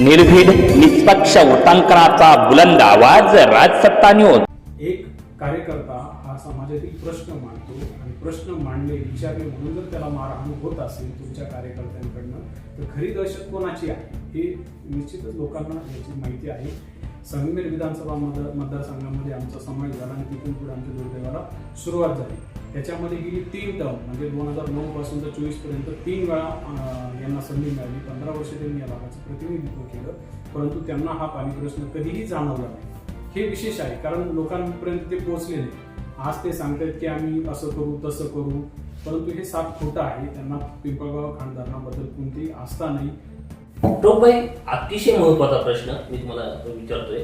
निर्भीड निष्पक्ष वृत्तांकनाचा बुलंद आवाज राजसत्ता न्यूज एक कार्यकर्ता हा समाजातील प्रश्न मांडतो आणि प्रश्न मांडले विचारले म्हणून जर त्याला मारहाण होत असेल तुमच्या कार्यकर्त्यांकडनं तर खरी दहशत कोणाची आहे? हे निश्चितच लोकांना याची माहिती आहे. संगमेर विधानसभा मतदार मतदारसंघामध्ये आमचा समावेश झाला आणि तिथून पुढे आमच्या दुर्दैवाला सुरुवात झाली. त्याच्यामध्ये गेली तीन टर्म म्हणजे दोन हजार नऊ पासून तर चोवीसपर्यंत तीन वेळा यांना संधी मिळाली. पंधरा वर्ष त्यांनी या भागाचं प्रतिनिधित्व केलं परंतु त्यांना हा पाणी प्रश्न कधीही जाणवला नाही. हे विशेष आहे कारण लोकांपर्यंत ते पोहोचले नाही आज ते सांगतात की आम्ही असं करू तसं करू परंतु हे साप खोटं आहे. त्यांना पिंपळगाव खानदारांबद्दल कोणतीही आस्था नाही. डॉक्टरबाई अतिशय महत्त्वाचा प्रश्न मी तुम्हाला विचारतोय.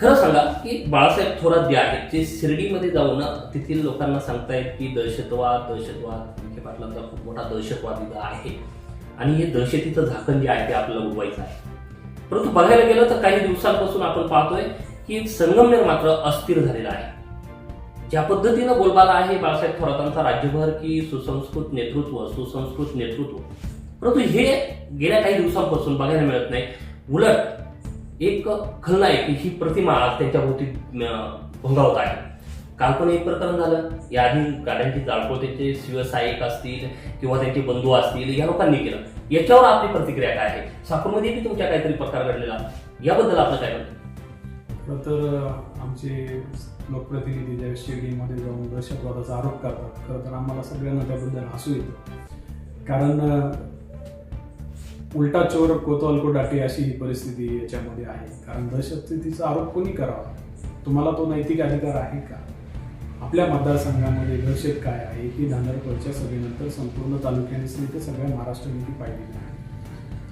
खरं सांगा की बाळासाहेब थोरात जे आहेत ते शिर्डीमध्ये जाऊन तेथील लोकांना सांगतायत की दहशतवाद दहशतवाद विखे पाटलांचा खूप मोठा दहशतवाद इथं आहे. आणि हे दहशतीचं झाकण जे आहे ते आपल्याला उडवायचं आहे. परंतु बघायला गेलं तर काही दिवसांपासून आपण पाहतोय की संगमनेर मात्र अस्थिर झालेला आहे. ज्या पद्धतीनं बोलबाला आहे बाळासाहेब थोरातांचा राज्यभर की सुसंस्कृत नेतृत्व सुसंस्कृत नेतृत्व परंतु हे गेल्या काही दिवसांपासून बघायला मिळत नाही. उलट एक खलनायक ही प्रतिमा आज त्यांच्या भोवती भंगावत आहे. काल पण एक प्रकरण झालं. याआधी गाड्यांची जाळपोळ त्यांचे शिवसायिक असतील किंवा त्यांचे बंधू असतील या लोकांनी केलं. याच्यावर आपली प्रतिक्रिया काय आहे? साकूरमध्ये बी तुमच्या काहीतरी प्रकार घडलेला. याबद्दल आपलं काय म्हणतं तर आमचे लोकप्रतिनिधी ज्या शिर्डीमध्ये जाऊन दहशतवादाचा आरोप करतात खरं तर आम्हाला सगळ्यांना त्याबद्दल हसू येतं. कारण उलटा चोर कोतवाल डाटे अशी ही परिस्थिती याच्यामध्ये आहे. कारण दहशतस्थितीचा आरोप कोणी करावा? तुम्हाला तो नैतिक अधिकार आहे का? आपल्या मतदारसंघामध्ये दहशत काय आहे ही धांदरपरच्या सभेनंतर संपूर्ण तालुक्यानेच नाही तर सगळ्या महाराष्ट्राने पाहिलेली आहे.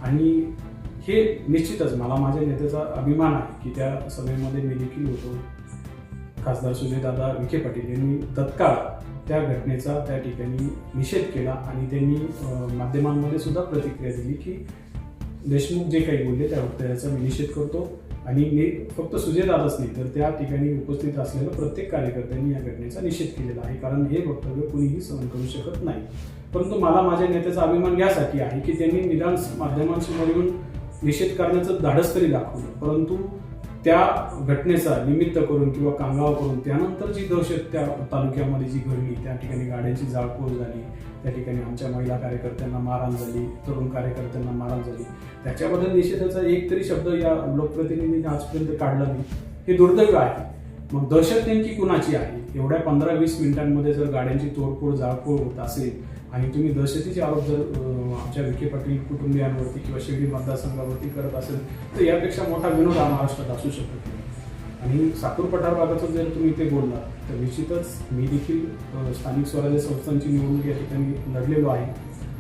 आणि हे निश्चितच मला माझ्या नेत्याचा अभिमान आहे की त्या सभेमध्ये मी देखील होतो. खासदार सुजयदादा विखे पाटील यांनी तत्काळ त्या घटनेचा त्या ठिकाणी निषेध केला आणि त्यांनी माध्यमांमध्ये सुद्धा प्रतिक्रिया दिली की देशमुख जे काही बोलले त्या वक्तव्याचा मी निषेध करतो. आणि मी फक्त सुजयदादाच नाही तर त्या ठिकाणी उपस्थित असलेल्या प्रत्येक कार्यकर्त्यांनी या घटनेचा निषेध केलेला आहे. कारण हे वक्तव्य कुणीही सहन करू शकत नाही. परंतु मला माझ्या नेत्याचा अभिमान यासाठी आहे की त्यांनी निदान माध्यमांसमोर येऊन निषेध करण्याचं धाडस तरी दाखवलं. परंतु त्या घटनेचा निमित्त करून किंवा कांगाव करून त्यानंतर जी दहशत त्या तालुक्यामध्ये जी घडली त्या ठिकाणी गाड्यांची जाळपोळ झाली त्या ठिकाणी आमच्या महिला कार्यकर्त्यांना मारहाण झाली तरुण कार्यकर्त्यांना मारहाण झाली. त्याच्याबद्दल निषेधाचा एक तरी शब्द या लोकप्रतिनिधींनी आजपर्यंत काढला नाही. हे दुर्दैव आहे. मग दहशत नेमकी कुणाची आहे? एवढ्या पंधरा वीस मिनिटांमध्ये जर गाड्यांची तोडफोड जाळपोळ होत असेल आणि तुम्ही दहशतीचे आरोप जर आमच्या विखे पाटील कुटुंबियांवरती किंवा शिर्डी मतदारसंघावरती करत असेल तर यापेक्षा मोठा विनोद हा महाराष्ट्रात असू शकत. नाही आणि साखर पठार भागाचं जर तुम्ही ते बोलला तर निश्चितच मी देखील स्थानिक स्वराज्य संस्थांची निवडणूक या ठिकाणी लढलेलो आहे.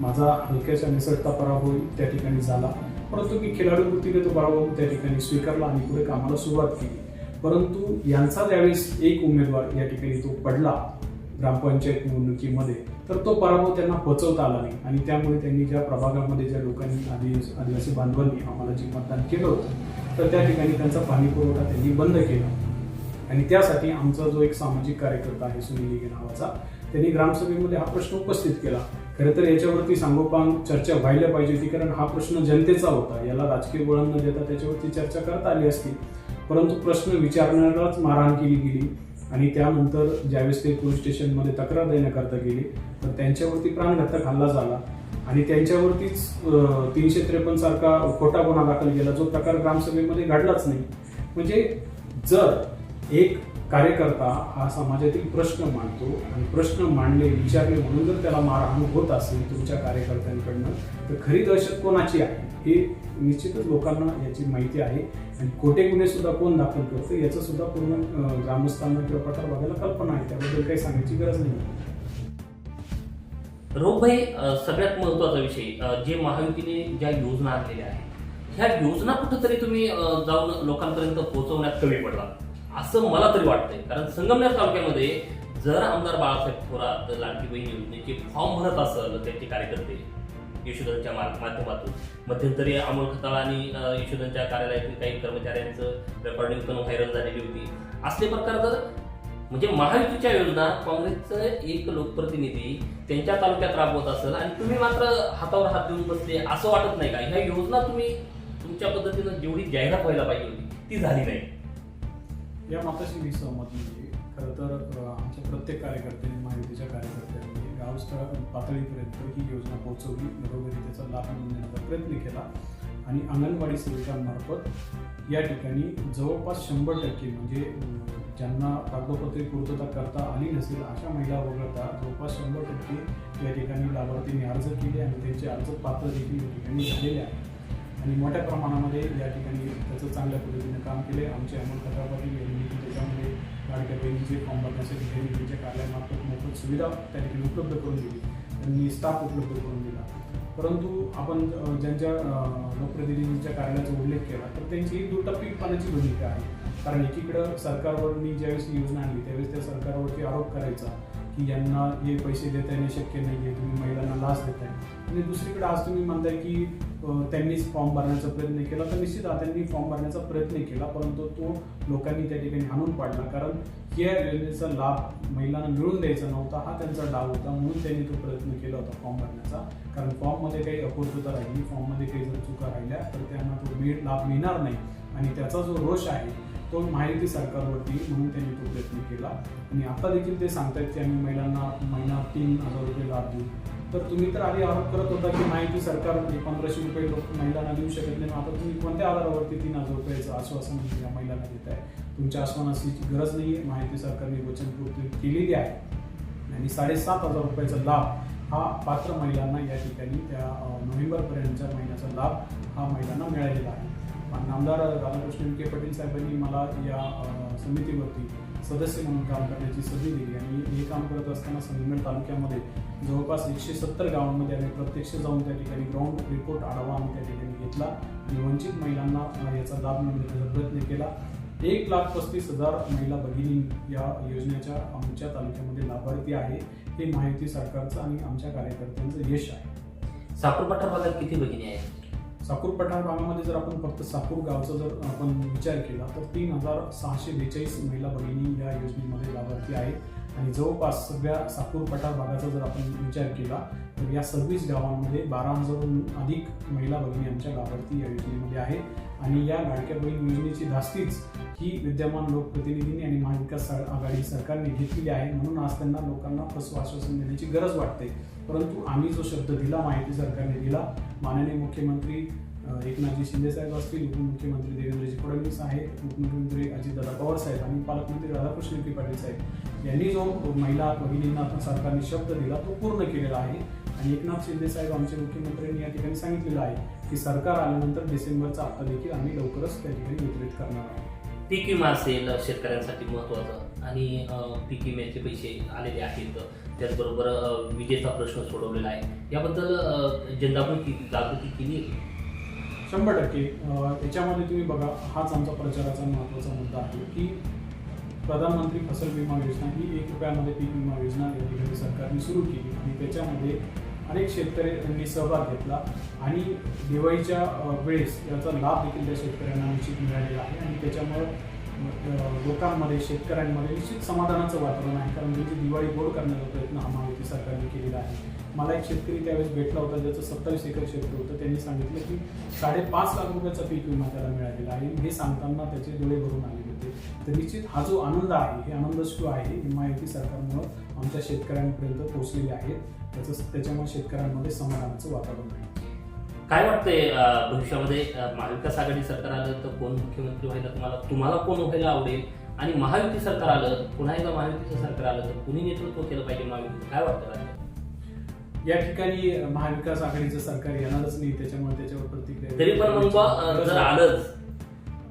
माझा हलक्याच्या निसटता पराभव त्या ठिकाणी झाला. परंतु मी खेळाडू वृत्तीने तो पराभव त्या ठिकाणी स्वीकारला आणि पुढे कामाला सुरुवात केली. परंतु यांचा ज्यावेळेस एक उमेदवार या ठिकाणी तो पडला ग्रामपंचायत निवडणुकीमध्ये तर तो पराभव त्यांना पचवता आला नाही. आणि त्यामुळे त्यांनी ज्या प्रभागामध्ये ज्या लोकांनी आदिवासी आदिवासी बांधवांनी आम्हाला जे मतदान केलं होतं तर त्या ठिकाणी त्यांचा पाणी पुरवठा त्यांनी बंद केला. आणि त्यासाठी आमचा जो एक सामाजिक कार्यकर्ता आहे सुनील लिगे नावाचा त्यांनी ग्रामसभेमध्ये हा प्रश्न उपस्थित केला. खरं तर याच्यावरती सांगोपांग चर्चा व्हायला पाहिजे होती कारण हा प्रश्न जनतेचा होता. याला राजकीय वळण न देता त्याच्यावरती चर्चा करता आली असती. परंतु प्रश्न विचारणाराच मारहाण केली गेली. आणि त्यानंतर ज्यावेळेस ते पोलीस स्टेशनमध्ये तक्रार देण्याकरता गेले तर त्यांच्यावरती प्राणघातक हल्ला झाला. आणि त्यांच्यावरतीच तीनशे त्रेपन्न सारखा खोटा गुन्हा दाखल केला जो प्रकार ग्रामसभेमध्ये घडलाच नाही. म्हणजे जर एक कार्यकर्ता हा समाजातील प्रश्न मांडतो आणि प्रश्न मांडले विचारले म्हणून जर त्याला मारहाण होत असेल तुमच्या कार्यकर्त्यांकडनं तर खरी दहशत कोणाची आहे? हे निश्चितच लोकांना याची माहिती आहे. आणि खोटे गुन्हे सुद्धा कोण दाखल करतं याचं सुद्धा पूर्ण ग्रामस्थांना किंवा पठार बघायला कल्पना आहे. त्याबद्दल काही सांगायची गरज नाही. रोगभाई भाई सगळ्यात महत्त्वाचा विषय जे महायुतीने ज्या योजना आणलेल्या आहेत ह्या योजना कुठंतरी तुम्ही जाऊन लोकांपर्यंत पोहोचवण्यात कमी पडला असं मला तरी वाटतंय. कारण संगमनेर तालुक्यामध्ये जर आमदार बाळासाहेब थोरात लाडकी बहीण योजनेचे फॉर्म भरत असेल त्यांचे कार्यकर्ते यशोधनच्या माध्यमातून. मध्यंतरी अमोल खताळ आणि यशोधनच्या कार्यालयातील काही कर्मचाऱ्यांचं रेकॉर्डिंग पण व्हायरल झालेली होती. असले प्रकार जर म्हणजे महायुतीच्या योजना काँग्रेसचं एक लोकप्रतिनिधी त्यांच्या तालुक्यात राबवत असेल आणि तुम्ही मात्र हातावर हात देऊन बसले असं वाटत नाही का? ह्या योजना तुम्ही तुमच्या पद्धतीनं जेवढी जाहिरात व्हायला पाहिजे होती ती झाली नाही. या मताशी मी सहमत म्हणजे खरं तर आमच्या प्रत्येक कार्यकर्त्यांनी महायुतीच्या कार्यकर्त्यांनी गावस्तळ पातळीपर्यंत ही योजना पोहोचवली. बरोबरी त्याचा लाभ मिळण्याचा प्रयत्न केला. आणि अंगणवाडी सेविकांमार्फत या ठिकाणी जवळपास शंभर टक्के म्हणजे ज्यांना कागदोपत्री पूर्तता करता आली नसेल अशा महिला वगळता जवळपास शंभर टक्के या ठिकाणी लाभार्थींनी अर्ज केले आणि त्यांचे अर्ज पात्र देखील या ठिकाणी झालेले आहे आणि मोठ्या प्रमाणामध्ये या ठिकाणी त्याचं चांगल्या पद्धतीने काम केले आमचे अमोल खताळ यांनी त्याच्यामध्ये लाडक्या फॉर्म भरण्यासाठी त्यांनी त्यांच्या कार्यालयामार्फत मोफत सुविधा त्या ठिकाणी उपलब्ध करून दिली. त्यांनी स्टाफ उपलब्ध करून दिला. परंतु आपण ज्यांच्या लोकप्रतिनिधींच्या कार्यालयाचा उल्लेख केला तर त्यांची ही दुटप्पीपणाची भूमिका आहे. कारण एकीकडं सरकारवर मी ज्यावेळेस योजना आणली त्यावेळेस त्या सरकारवरती आरोप करायचा की यांना हे पैसे देता येणे शक्य नाही आहे तुम्ही महिलांना लाच देताय आणि दुसरीकडे आज तुम्ही म्हणताय की त्यांनीच फॉर्म भरण्याचा प्रयत्न केला तर निश्चित हा त्यांनी फॉर्म भरण्याचा प्रयत्न केला परंतु तो लोकांनी त्या ठिकाणी आणून पाडला कारण या योजनेचा लाभ महिलांना मिळून द्यायचा नव्हता हा त्यांचा डाव होता म्हणून त्यांनी तो प्रयत्न केला होता फॉर्म भरण्याचा. कारण फॉर्ममध्ये काही अपूर्तता राहिली फॉर्ममध्ये काही जर चुका राहिल्या तर त्यांना तो मिळ लाभ मिळणार नाही. आणि त्याचा जो रोष आहे तो माहिती सरकारवरती म्हणून त्यांनी तो प्रयत्न केला. आणि आता देखील ते सांगतायत की आम्ही महिलांना महिना तीन हजार रुपये लाभ देऊ. तर तुम्ही तर आधी आरोप करत होता की माहिती सरकार पंधराशे रुपये लोक महिलांना देऊ शकत नाही. आता तुम्ही कोणत्या आधारावरती तीन हजार रुपयाचं आश्वासन या महिलांना देत आहे तुमच्या आश्वासनाची गरज नाही आहे माहिती सरकारने वचनपूर्ती केलेली आहे. आणि साडेसात हजार रुपयाचा लाभ हा पात्र महिलांना या ठिकाणी त्या नोव्हेंबरपर्यंतच्या महिन्याचा लाभ हा महिलांना मिळालेला आहे. आमदार राधाकृष्ण विखे पाटील साहेबांनी मला या समितीवरती सदस्य म्हणून काम करण्याची संधी दिली आणि हे काम करत असताना संगमेर तालुक्यामध्ये जवळपास एकशे सत्तर गावांमध्ये आम्ही प्रत्यक्ष जाऊन त्या ठिकाणी ग्राउंड रिपोर्ट आढावा आम्ही त्या ठिकाणी घेतला आणि वंचित महिलांना याचा लाभ मिळवून प्रयत्न केला. एक लाख पस्तीस हजार महिला भगिनी या योजनेच्या आमच्या तालुक्यामध्ये लाभार्थी आहे हे माहिती सरकारचं आणि आमच्या कार्यकर्त्यांचं यश आहे. साखर भागात किती भगिनी आहेत? साकूर पठार भागामध्ये जर आपण फक्त साकूर गावचा जर आपण विचार केला तर तीन हजार सहाशे बेचाळीस महिला भगिनी या योजनेमध्ये लाभार्थी आहेत. आणि जवळपास सगळ्या साकूर पठार भागाचा जर आपण विचार केला तर या सव्वीस गावांमध्ये बारा हजारहून अधिक महिला भगिनी आमच्या लाभार्थी या योजनेमध्ये आहेत. आणि या लाडक्या बहीण योजनेची धास्तीच ही विद्यमान लोकप्रतिनिधींनी आणि महाविकास आघाडी सरकारने घेतलेली आहे. म्हणून आज त्यांना लोकांना फसवं आश्वासन देण्याची गरज वाटते. परंतु आम्ही जो शब्द दिला माहिती सरकारने दिला माननीय मुख्यमंत्री एकनाथजी शिंदे साहेब असतील उपमुख्यमंत्री देवेंद्रजी फडणवीस आहेत उपमुख्यमंत्री अजितदादा पवार साहेब आणि पालकमंत्री राधाकृष्ण विखे पाटील साहेब. यांनी जो महिला भगिनींना सरकारने शब्द दिला तो पूर्ण केलेला आहे. आणि एकनाथ शिंदे साहेब आमचे मुख्यमंत्र्यांनी या ठिकाणी सांगितलेलं आहे. की सरकार आल्यानंतर डिसेंबरचा हप्ता देखील आम्ही लवकरच त्या ठिकाणी वितरित करणार आहोत. पीक विमा असेल शेतकऱ्यांसाठी महत्वाचं आणि पीक विम्याचे पैसे आलेले आहेत. त्याचबरोबर विजेचा प्रश्न सोडवलेला आहे. याबद्दल जनजागृती जागृती केली आहे शंभर टक्के. याच्यामध्ये तुम्ही बघा हाच आमचा प्रचाराचा महत्त्वाचा मुद्दा आहे की प्रधानमंत्री फसल विमा योजना ही एक रुपयामध्ये पीक विमा योजना या ठिकाणी सरकारने सुरू केली आणि त्याच्यामध्ये अनेक शेतकऱ्यांनी सहभाग घेतला आणि दिवाळीच्या वेळेस याचा लाभ देखील त्या शेतकऱ्यांना निश्चित मिळालेला आहे आणि त्याच्यामुळं लोकांमध्ये शेतकऱ्यांमध्ये निश्चित समाधानाचं वातावरण आहे. कारण त्यांची दिवाळी गोड करण्याचा प्रयत्न हा महायुती सरकारने केलेला आहे. मला एक शेतकरी त्यावेळेस भेटला होता ज्याचं सत्तावीस एकर क्षेत्र होतं. त्यांनी सांगितलं की साडेपाच लाख रुपयाचा पीक विमा त्याला मिळालेला आहे. हे सांगताना त्याचे डोळे भरून आले होते. तर निश्चित हा जो आनंद आहे हे आनंदश्रू आहे ही महायुती सरकारमुळं आमच्या शेतकऱ्यांपर्यंत पोहोचलेले आहेत त्याचं त्याच्यामुळे शेतकऱ्यांमध्ये समाधानाचं वातावरण आहे. काय वाटतंय भविष्यामध्ये महाविकास आघाडी सरकार आलं तर कोण मुख्यमंत्री व्हायला तुम्हाला तुम्हाला कोण व्हायला आवडेल? आणि महायुती सरकार आलं पुन्हा एकदा महायुतीचं सरकार आलं तर कुणी नेतृत्व केलं पाहिजे महायुती काय वाटतं? या ठिकाणी महाविकास आघाडीचं सरकार येणारच नाही त्याच्यामुळे त्याच्यावर प्रतिक्रिया तरी पण मग जर आलंच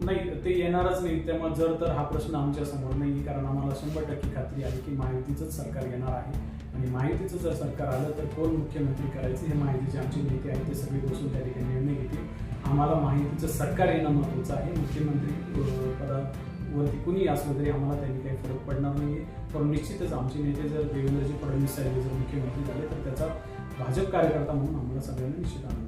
नाही ते येणारच नाही. त्यामुळे जर तर हा प्रश्न आमच्यासमोर नाही कारण आम्हाला शंभर टक्के खात्री आहे की माहितीचंच सरकार येणार आहे. आणि माहितीचं जर सरकार आलं तर कोण मुख्यमंत्री करायचे हे माहितीचे आमचे नेते आहेत ते सगळे बसून त्या ठिकाणी निर्णय घेतील. आम्हाला माहितीचं सरकार येणं महत्त्वाचं आहे. मुख्यमंत्री पदावरती कुणी असलं तरी आम्हाला त्यांनी काही फरक पडणार नाही आहे पण निश्चितच आमचे नेते जर देवेंद्रजी फडणवीस साहेब जर मुख्यमंत्री झाले तर त्याचा भाजप कार्यकर्ता म्हणून आम्हाला सगळ्यांना निश्चित आनंद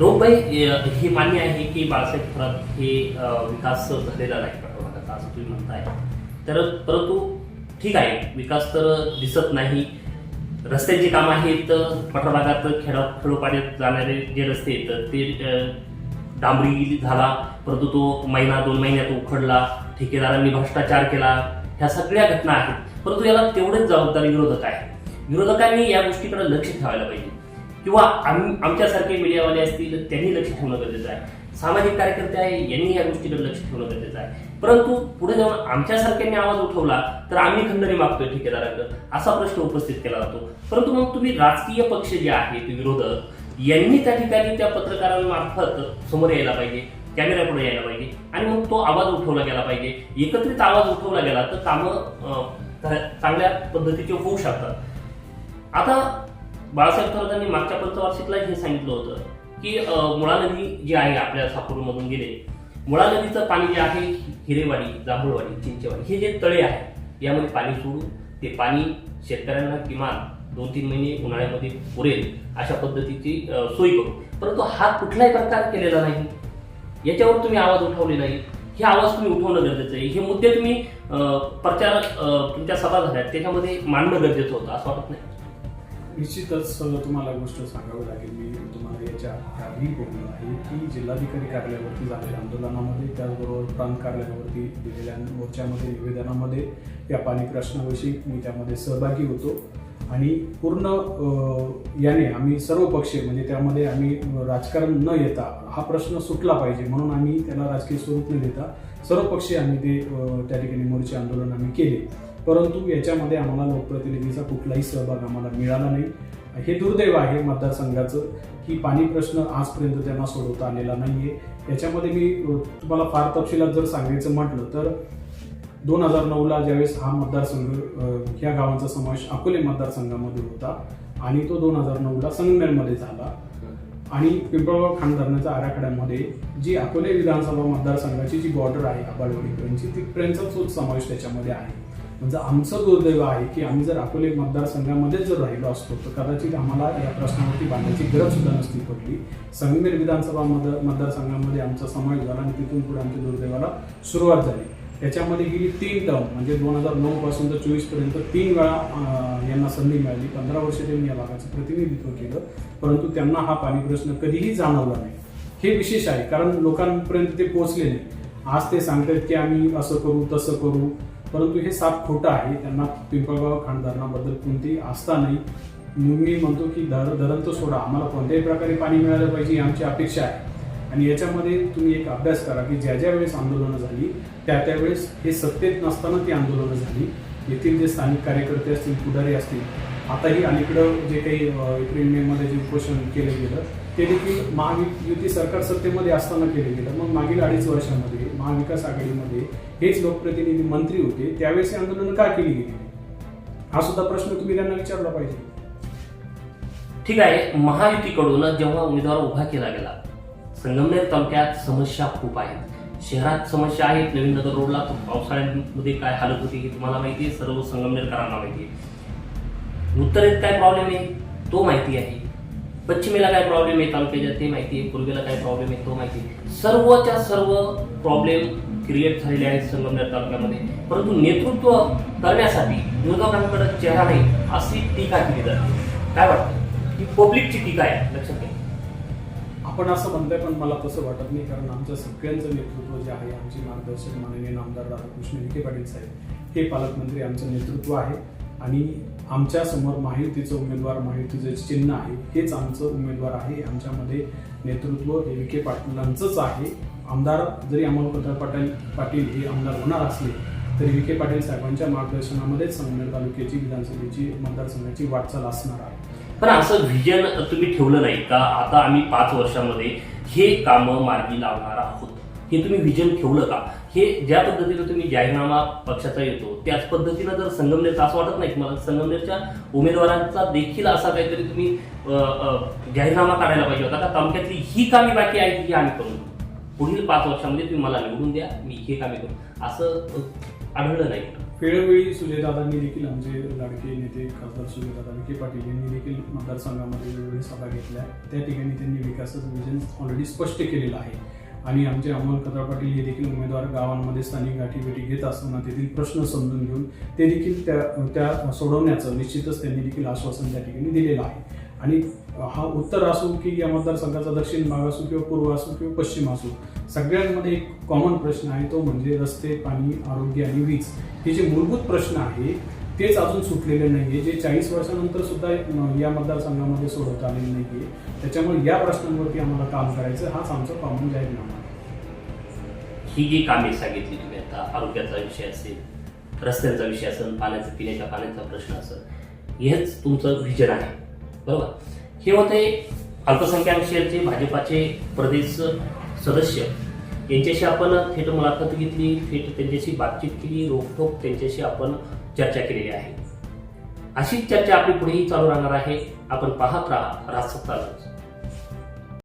होईल हे मान्य आहे की बाळासाहेब थोरात हे विकास झालेला नाही पाठोपाठाचा असं तुम्ही म्हणताय? तर परंतु ठीक आहे विकास तर दिसत नाही. रस्त्यांची कामं आहेत पठार भागात खेडा खेडोपाड्यात जाणारे जे रस्ते आहेत ते डांबरी झाला परंतु तो महिना दोन महिन्यात उखडला ठेकेदारांनी भ्रष्टाचार केला ह्या सगळ्या घटना आहेत. परंतु याला तेवढेच जबाबदार विरोधक आहे. विरोधकांनी या गोष्टीकडे लक्ष ठेवायला पाहिजे. किंवा आम आमच्यासारखे मीडियावाले असतील त्यांनी लक्ष ठेवणं गरजेचं आहे. सामाजिक कार्यकर्ते आहे यांनी या गोष्टीकडे लक्ष ठेवणं गरजेचं आहे. परंतु पुढे जाऊन आमच्यासारख्यांनी आवाज उठवला तर आम्ही खंडणी मागतोय ठेकेदाराकडे असा प्रश्न उपस्थित केला जातो. परंतु मग तुम्ही राजकीय पक्ष जे आहेत विरोधक यांनी त्या ठिकाणी त्या पत्रकारांमार्फत समोर यायला पाहिजे कॅमेऱ्यापुढे यायला पाहिजे आणि मग तो आवाज उठवला गेला पाहिजे. एकत्रित आवाज उठवला गेला तर कामं चांगल्या पद्धतीचे होऊ शकतात. आता बाळासाहेब थोरातांनी मागच्या पंचवार्षिकला हे सांगितलं होतं की मुळा नदी जी आहे आपल्या सापूरमधून गेले मुळा नदीचं पाणी जे आहे हिरेवाडी जांभूळवाडी चिंचेवाडी हे जे तळे आहे यामध्ये पाणी सोडून ते पाणी शेतकऱ्यांना किमान दोन तीन महिने उन्हाळ्यामध्ये पुरेल अशा पद्धतीची सोय करू. परंतु हा कुठलाही प्रकार केलेला नाही. याच्यावर तुम्ही आवाज उठवले नाही. हे आवाज तुम्ही उठवणं गरजेचं आहे. हे मुद्दे तुम्ही प्रचार तुमच्या सभा झाल्या त्याच्यामध्ये मांडणं गरजेचं होतं असं वाटत नाही. निश्चितच तुम्हाला गोष्ट सांगावी लागेल मी. तुम्हाला याच्या आधी बोललो आहे की जिल्हाधिकारी कार्यालयावरती झालेल्या आंदोलनामध्ये त्याचबरोबर प्रांत कार्यालयावरती दिलेल्या मोर्चामध्ये निवेदनामध्ये या पाणी प्रश्नाविषयी मी त्यामध्ये सहभागी होतो. आणि पूर्ण याने आम्ही सर्व पक्षीय म्हणजे त्यामध्ये आम्ही राजकारण न येता हा प्रश्न सुटला पाहिजे म्हणून आम्ही त्याला राजकीय स्वरूप न देता सर्व पक्षीय आम्ही ते त्या ठिकाणी मोर्चे आंदोलन आम्ही केले. परंतु याच्यामध्ये आम्हाला लोकप्रतिनिधीचा कुठलाही सहभाग आम्हाला मिळाला नाही. हे दुर्दैव आहे मतदारसंघाचं की पाणी प्रश्न आजपर्यंत त्यांना सोडवता आलेला नाही आहे याच्यामध्ये मी तुम्हाला फार तपशिलात जर सांगायचं म्हटलं तर दोन हजार नऊला ज्यावेळेस हा मतदारसंघ ह्या गावांचा समावेश अकोले मतदारसंघामध्ये होता आणि तो दोन हजार नऊला संगमेरमध्ये झाला. आणि पिंपळगाव खाण धरणाच्या आराखड्यामध्ये जी अकोले विधानसभा मतदारसंघाची जी बॉर्डर आहे आबाळवाडीपर्यंतची तिथपर्यंतचा तोच समावेश त्याच्यामध्ये आहे. म्हणजे आमचं दुर्दैव आहे की आम्ही जर अकोले मतदारसंघामध्येच जर राहिलो असतो तर कदाचित आम्हाला या प्रश्नावरती बांधण्याची गरज सुद्धा नसती पडली. संगमेर विधानसभा मत मतदारसंघामध्ये आमचा समावेश झाला आणि तिथून पुढे आमच्या दुर्दैवाला सुरुवात झाली. त्याच्यामध्ये गेली तीन टर्म म्हणजे दोन हजार नऊ पासून तर चोवीसपर्यंत तीन वेळा यांना संधी मिळाली. पंधरा वर्ष त्यांनी या भागाचं प्रतिनिधित्व केलं परंतु त्यांना हा पाणी प्रश्न कधीही जाणवला नाही. हे विशेष आहे कारण लोकांपर्यंत ते पोहोचले नाही. आज ते सांगतात की आम्ही असं करू तसं करू. परंतु हे साप खोटं आहे त्यांना पिंपळगाव खाण धरणाबद्दल कोणतीही आस्था नाही. मी म्हणतो की धर धरण तो सोडा. आम्हाला कोणत्याही प्रकारे पाणी मिळालं पाहिजे ही आमची अपेक्षा आहे. आणि याच्यामध्ये तुम्ही एक अभ्यास करा की ज्या ज्या वेळेस आंदोलनं झाली त्या त्यावेळेस हे सत्तेत नसताना ती आंदोलनं झाली. येथील जे स्थानिक कार्यकर्ते असतील पुढारी असतील आताही अलीकडं जे काही एप्रिल मे मध्ये जे उपोषण केलं गेलं ते देखील महायुती सरकार सत्तेमध्ये असताना केलं गेलं. मग मागील अडीच वर्षामध्ये महाविकास आघाडीमध्ये हेच लोकप्रतिनिधी मंत्री होते त्यावेळेस आंदोलन का केली गेली? हा सुद्धा प्रश्न तुम्ही त्यांना विचारला पाहिजे. ठीक आहे महायुतीकडून जेव्हा उमेदवार उभा केला गेला संगमनेर तालुक्यात समस्या खूप आहेत. शहरात समस्या आहेत नवीन नगर रोडला पावसाळ्यामध्ये काय हालत होती हे तुम्हाला माहिती आहे सर्व संगमनेरकरांना माहिती आहे. उत्तरेत काय प्रॉब्लेम आहे? तो माहिती आहे. पश्चिमेला काय प्रॉब्लेम आहे तालुक्याच्या ते माहिती आहे पूर्वेला काय प्रॉब्लेम आहे तो माहिती? आहे सर्वच्या सर्व प्रॉब्लेम क्रिएट झालेले आहेत संगमनेर तालुक्यामध्ये. परंतु नेतृत्व करण्यासाठी विरोधकांकडे चेहरा नाही अशी टीका केली जाते. काय वाटतं? ही पब्लिकची टीका आहे लक्षात घ्या आपण असं म्हणतोय पण मला तसं वाटत नाही कारण आमच्या सगळ्यांचं नेतृत्व जे आहे आमचे मार्गदर्शक माननीय नामदार राधाकृष्ण विखे पाटील साहेब हे पालकमंत्री आमचं नेतृत्व आहे. आणि आमच्यासमोर महायुतीचं उमेदवार महायुतीचं चिन्ह आहे हेच आमचं उमेदवार आहे. आमच्यामध्ये नेतृत्व हे विखे पाटलांचंच आहे. आमदार जरी अमोलपत्र पाटील पाटील हे आमदार होणार असले तरी विखे पाटील साहेबांच्या मार्गदर्शनामध्येच संगमेर तालुक्याची विधानसभेची मतदारसंघाची वाटचाल असणार आहे. पण असं व्हिजन तुम्ही ठेवलं नाही का? आता आम्ही पाच वर्षामध्ये हे कामं मार्गी लावणार आहोत. हे तुम्ही व्हिजन ठेवलं का? हे ज्या पद्धतीनं तुम्ही जाहीरनामा पक्षाचा येतो त्याच पद्धतीनं जर संगमनेरचा असं वाटत नाही की मला संगमनेरच्या उमेदवारांचा देखील असा काहीतरी तुम्ही जाहीरनामा काढायला पाहिजे होता. का तालुक्यातली ही कामी बाकी आहे ही आम्ही करून पुढील पाच वर्षामध्ये तुम्ही मला निवडून द्या मी हे कामे करू. असं आढळलं नाही. वेळोवेळी सुजयदादांनी देखील आमचे लाडके नेते खासदार सुजयदादा विखे पाटील यांनी देखील मतदारसंघामध्ये वेगवेगळ्या सभा घेतल्या. त्या ठिकाणी त्यांनी विकासाचं विजन ऑलरेडी स्पष्ट केलेलं आहे. आणि आमचे अमोल कदर पाटील हे देखील उमेदवार गावांमध्ये स्थानिक गाठीभेटी घेत असताना तेथील प्रश्न समजून घेऊन ते देखील त्या त्या सोडवण्याचं निश्चितच त्यांनी देखील आश्वासन त्या ठिकाणी दिलेलं आहे. आणि हा उत्तर असो की या मतदारसंघाचा दक्षिण भाग असो किंवा पूर्व असो किंवा पश्चिम असो सगळ्यांमध्ये एक कॉमन प्रश्न आहे तो म्हणजे रस्ते पाणी आरोग्य आणि वीज. हे जे मूलभूत प्रश्न आहे तेच अजून सुटलेले नाहीये. जे चाळीस वर्षानंतर सुद्धा या मतदारसंघामध्ये सोडवता आलेले नाहीये. त्याच्यामुळे या प्रश्नांवरती आम्हाला काम करायचं हाच आमचा कॉमन जाहीरनामा आहे. ही जी कामे सांगितली तुम्ही आता आरोग्याचा विषय असेल रस्त्यांचा विषय असेल पाण्याचा पिण्याच्या पाण्याचा प्रश्न असेल हेच तुमचं व्हिजन आहे. बरोबर? हे होते अल्पसंख्याक शेअरचे भाजपाचे प्रदेश सदस्य. यांच्याशी आपण थेट मुलाखत घेतली थेट त्यांच्याशी बातचीत केली रोखोक त्यांच्याशी आपण चर्चा केलेली आहे. अशीच चर्चा आपली पुढेही चालू राहणार आहे. आपण पाहत राहा राजसत्ता